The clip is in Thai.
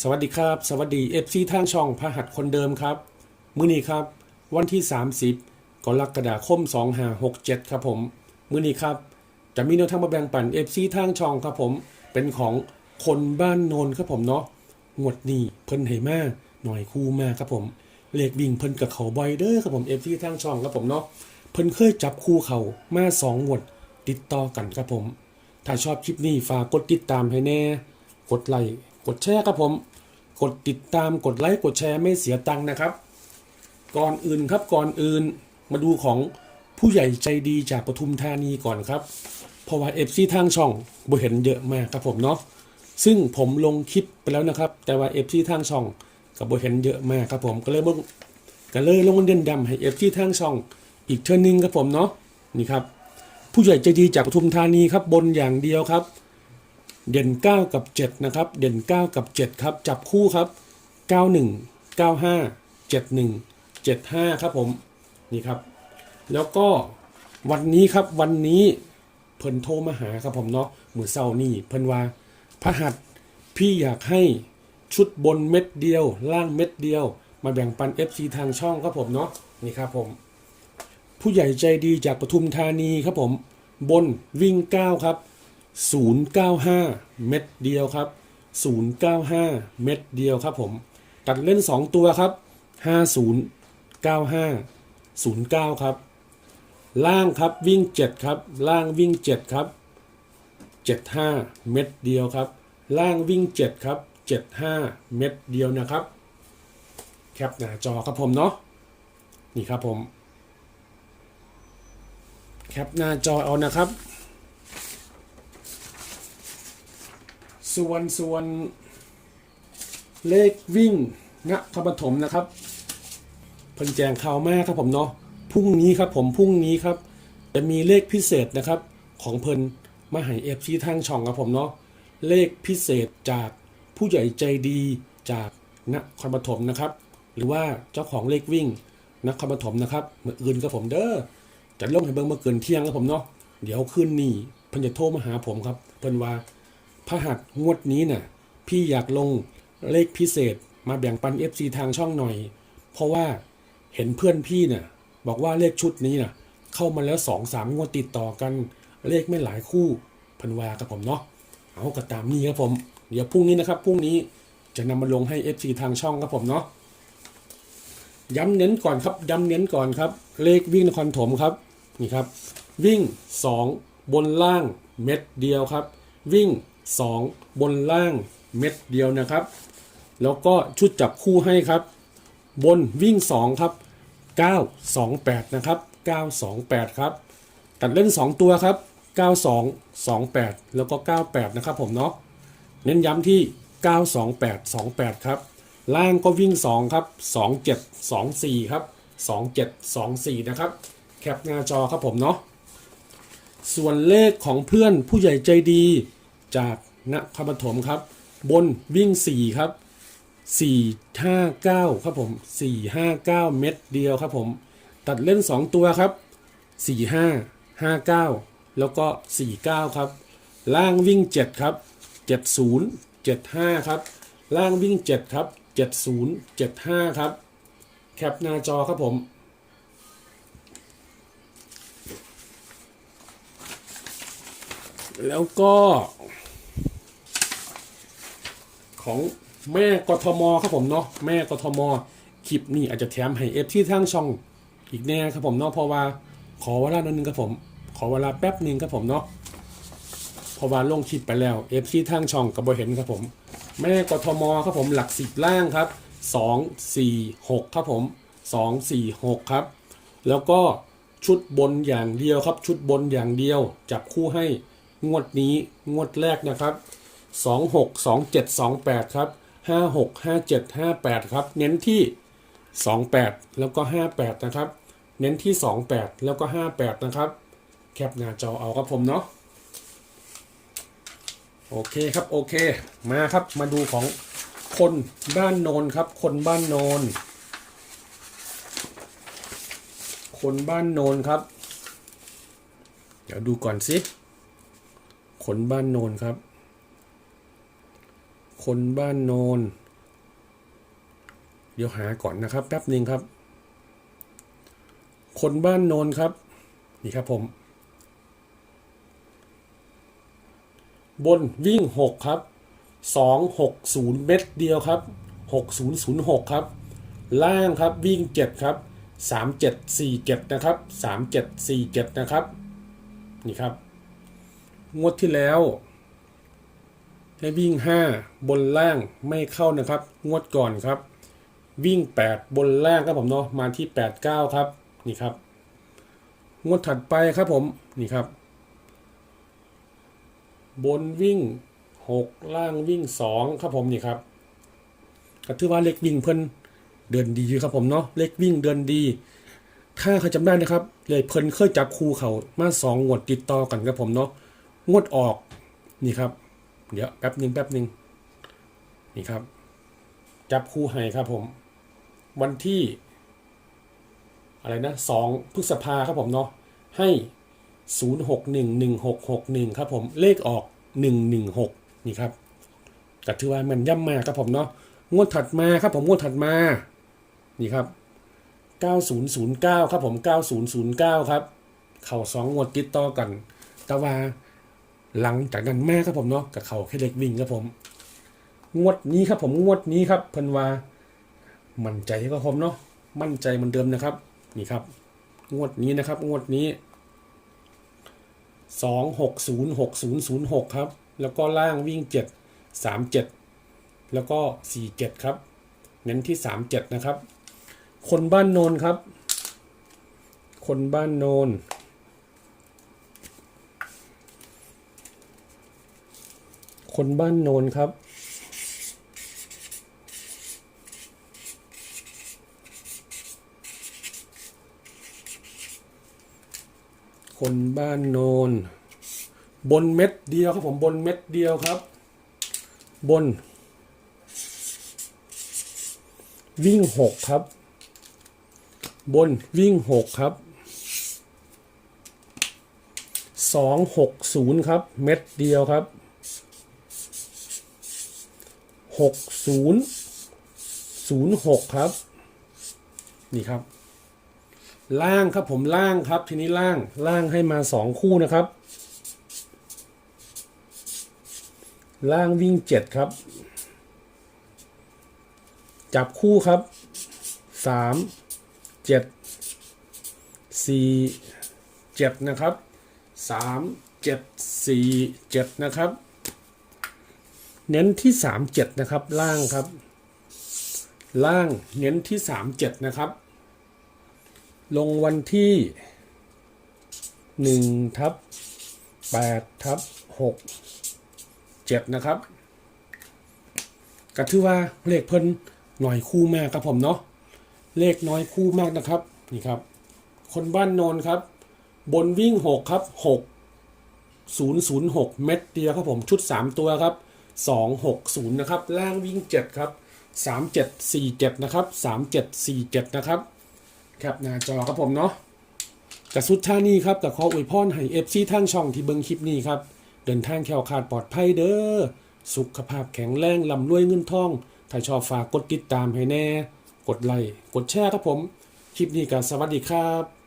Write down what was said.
สวัสดีครับ สวัสดีเอฟซีทางช่องพระหัสคนเดิมครับ มื้อนี้ครับ วันที่ 30กรกฎาคม2567 ครับผม มื้อนี้ครับ จะมีแนวทางมาแบ่งปันเอฟซีทางช่องครับผม เป็นของคนบ้านโนนครับผมเนาะงวดนี้เพิ่นให้มาหน่อยคู่มากครับผมเลขวิ่งเพิ่นกับเขาบอยเดอร์ครับผมเอฟซีทางช่องครับผมเนาะเพิ่นเคยจับคู่เขามาสองงวดติดต่อกันครับผม ถ้าชอบคลิปนี้ฝากกดติดตามให้แน่ กดไลค์ กดแชร์ครับผม กดติดตามกดไลค์กดแชร์ไม่เสียตังค์นะครับ ก่อนอื่นครับก่อนอื่นมาดูของผู้ใหญ่ใจดีจากปทุมธานีก่อนครับเพราะว่าเอฟซีทางช่องบ่เห็นเยอะมากครับผมเนาะซึ่งผมลงคลิปไปแล้วนะครับ แต่ว่าเอฟซีทางช่องกับบ่เห็นเยอะมากครับผมก็เลยบ่ก็เลยลงเด่นดำให้เอฟซีทางช่องอีกเท่านึงครับผมเนาะนี่ครับผู้ใหญ่ใจดีจากปทุมธานีครับบนอย่างเดียวครับ เด่น 9 กับ 7 นะครับ เด่น 9 กับ 7 ครับ จับคู่ครับ 91 95 71 75 ครับผม นี่ครับ แล้วก็วันนี้ครับวันนี้เพิ่นโทรมาหาครับผมเนาะมือเศร้านี่เพิ่นว่าพระหัสพี่อยากให้ชุดบนเม็ดเดียว ล่างเม็ดเดียว มาแบ่งปัน FC ทางช่องครับผมเนาะนี่ครับผม ผู้ใหญ่ใจดีจากปทุมธานีครับผม บนวิ่ง 9 ครับ 095 เม็ดเดียวครับ 095 เม็ดเดียวครับผม ตัดเล่น 2 ตัวครับ 50 95 09 ครับ ล่างครับวิ่ง 7 ครับ ล่างวิ่ง 7 ครับ 75 เม็ดเดียวครับ ล่างวิ่ง 7 ครับ 75 เม็ดเดียวนะครับ แคปหน้าจอครับผมเนาะ นี่ครับผม แคปหน้าจอเอานะครับ ส่วนส่วนเลขวิ่งณคปฐมนะครับเพิ่นแจงข่าวแม่ครับผมเนาะพรุ่งนี้ครับผมพรุ่งนี้ครับ จะมีเลขพิเศษนะครับ ของเพิ่นมาให้เอฟซีทางช่องครับผมเนาะเลขพิเศษจากผู้ใหญ่ใจดีจากนครปฐมนะครับ หรือว่าเจ้าของเลขวิ่งนครปฐมนะครับเมื่ออื่นครับผมเด้อจะลงให้เบิ่งมาเกินเที่ยงครับผมเนาะเดี๋ยวคืนนี้เพิ่นจะโทรมาหาผมครับ เพิ่นว่า พระหัสงวดนี้น่ะ พี่อยากลงเลขพิเศษมาแบ่งปัน FC ทางช่องหน่อย เพราะว่าเห็นเพื่อนพี่น่ะ บอกว่าเลขชุดนี้น่ะ เข้ามาแล้วสองสามงวดติดต่อกันเลขไม่หลายคู่พิ่นวาครับผมเนาะเอาก็ตามนี้ครับผม เดี๋ยวพรุ่งนี้นะครับพรุ่งนี้จะนำมาลงให้ FC ทางช่องครับผมเนาะย้ำเน้นก่อนครับย้ำเน้นก่อนครับ เลขวิ่งนครถมครับนี่ครับ วิ่ง 2 บนล่างเม็ดเดียวครับ วิ่ง 2 บนล่างเม็ดเดียวนะครับ แล้วก็ชุดจับคู่ให้ครับ บนวิ่ง 2 ครับ 928 นะครับ 928 ครับ ตัดเล่น 2 ตัวครับ 92 28 แล้วก็ 98 นะครับผมเนาะเน้นย้ำที่ 928 28 ครับ ล่างก็วิ่ง 2 ครับ 27 24 ครับ 27 24 นะครับ แคปหน้าจอครับผมเนาะส่วนเลขของเพื่อนผู้ใหญ่ใจดี จากนครปฐมครับ บนวิ่ง 4 ครับ 459 ครับผม 459 เม็ดเดียวครับผม ตัดเล่น 2 ตัวครับ 45 59 แล้วก็ 49 ครับ ล่างวิ่ง 7 ครับ 70 75 ครับ ล่างวิ่ง 7 ครับ 70 75 ครับ แคปหน้าจอครับผมแล้วก็ ของแม่กทมครับผมเนาะแม่กทมคลิปนี้อาจจะแถมให้เอฟที่ทางช่องอีกแน่ครับผมเนาะเพราะว่าขอเวลาหนึ่งครับผม ขอเวลาแป๊บหนึ่งครับผมเนาะเพราะว่าลงคลิปไปแล้วเอฟที่ทางช่องกับบเห็นครับผม แม่กทมครับผมหลักสิบล่างครับสองสี่หกครับผมสองสี่หกครับ แล้วก็ชุดบนอย่างเดียวครับ ชุดบนอย่างเดียว จับคู่ให้งวดนี้งวดแรกนะครับ สองหกสองเจ็ดสองแปดครับห้าหกห้าเจ็ดห้าแปดครับ เน้นที่สองแปดแล้วก็ห้าแปดนะครับ เน้นที่สองแปดแล้วก็ห้าแปดนะครับ แคปหน้าจอเอาครับผมเนาะโอเคครับโอเคมาครับมาดูของคนบ้านโนนครับ คนบ้านโนน คนบ้านโนนครับ เดี๋ยวดูก่อนสิ คนบ้านโนนครับ คนบ้านโนน เดี๋ยวหาก่อนนะครับ แป๊บหนึ่งครับ คนบ้านโนนครับ นี่ครับผม บนวิ่ง 6 ครับ 260 เม็ดเดียวครับ 6006 ครับ ล่างครับวิ่ง 7 ครับ 3747 นะครับ 3747 นะครับ นี่ครับ งวดที่แล้ว ให้วิ่ง 5 บนล่างไม่เข้านะครับ งวดก่อนครับ วิ่ง 8 บนล่างครับผมเนาะมาที่ 8 9 ครับนี่ครับ งวดถัดไปครับผมนี่ครับ บนวิ่ง 6 ล่างวิ่ง 2 ครับผมนี่ครับก็ถือว่าเล็กวิ่งเพิ่นเดินดีอยู่ครับผมเนาะเล็กวิ่งเดินดี ถ้าใครจำได้นะครับเลยเพิ่นเคยจับคู่เขามาสองงวดติดต่อกันครับผมเนาะงวดออกนี่ครับ เดี๋ยวแป๊บหนึ่งแป๊บหนึ่งนี่ครับ จับคู่ให้ครับผม วันที่ อะไรนะสองพฤษภาครับผมเนาะให้0 6 1 1 6 6 1ครับผมเลขออก1 1 6นี่ครับก็ถือว่ามันย่ำมากครับผมเนาะงวดถัดมาครับผมงวดถัดมา นี่ครับ 9009 ครับผม 9009 ครับ เข่าสองงวดติดต่อกัน แต่ว่า หลังจากนั้นแม่ครับผมเนาะกับเขาแค่เล็กวิ่งครับผม งวดนี้ครับผมงวดนี้ครับเพิ่นว่ามั่นใจครับผมเนาะมั่นใจเหมือนเดิมนะครับ นี่ครับ งวดนี้นะครับ งวดนี้สองหกศูนย์หกศูนย์ศูนย์หกครับ แล้วก็ล่างวิ่งเจ็ดสามเจ็ดแล้วก็สี่เจ็ดครับ เน้นที่สามเจ็ดนะครับ คนบ้านโนนครับ คนบ้านโนน คนบ้านโนนครับ คนบ้านโนน บนเม็ดเดียวครับผมบนเม็ดเดียวครับ บน วิ่งหกครับ บนวิ่งหกครับสองหกศูนย์ครับ เม็ดเดียวครับ หกศูนย์ศูนย์หกครับ นี่ครับ ล่างครับผมล่างครับ ทีนี้ล่างล่างให้มาสองคู่นะครับ ล่างวิ่งเจ็ดครับ จับคู่ครับสามเจ็ดสี่เจ็ดนะครับสามเจ็ดสี่เจ็ดนะครับ เน้นที่สามเจ็ดนะครับ ล่างครับ ล่างเน้นที่สามเจ็ดนะครับ ลงวันที่หนึ่งทับแปดทับหกเจ็ดนะครับก็ถือว่าเลขเพิ่นหน่อยคู่มากครับผมเนาะเลขน้อยคู่มากนะครับนี่ครับ คนบ้านโนนครับ บนวิ่งหกครับหกศูนย์ศูนย์หกเม็ดเดียวครับผมชุดสามตัวครับ สองหกศูนย์นะครับ ล่างวิ่งเจ็ดครับสามเจ็ดสี่เจ็ดนะครับสามเจ็ดสี่เจ็ดนะครับครับหน้าจอครับผมเนาะกระสุดท่านี้ครับกับขออวยพรให้เอฟซีทางช่องที่เบิงคลิปนี้ครับ เดินทางแข็งขาดปลอดภัยเด้อ สุขภาพแข็งแรงลำรวยเงินทอง ถ้าชอบฝากกดติดตามให้แน่ กดไลค์กดแชร์ครับผม คลิปนี้ก็สวัสดีครับ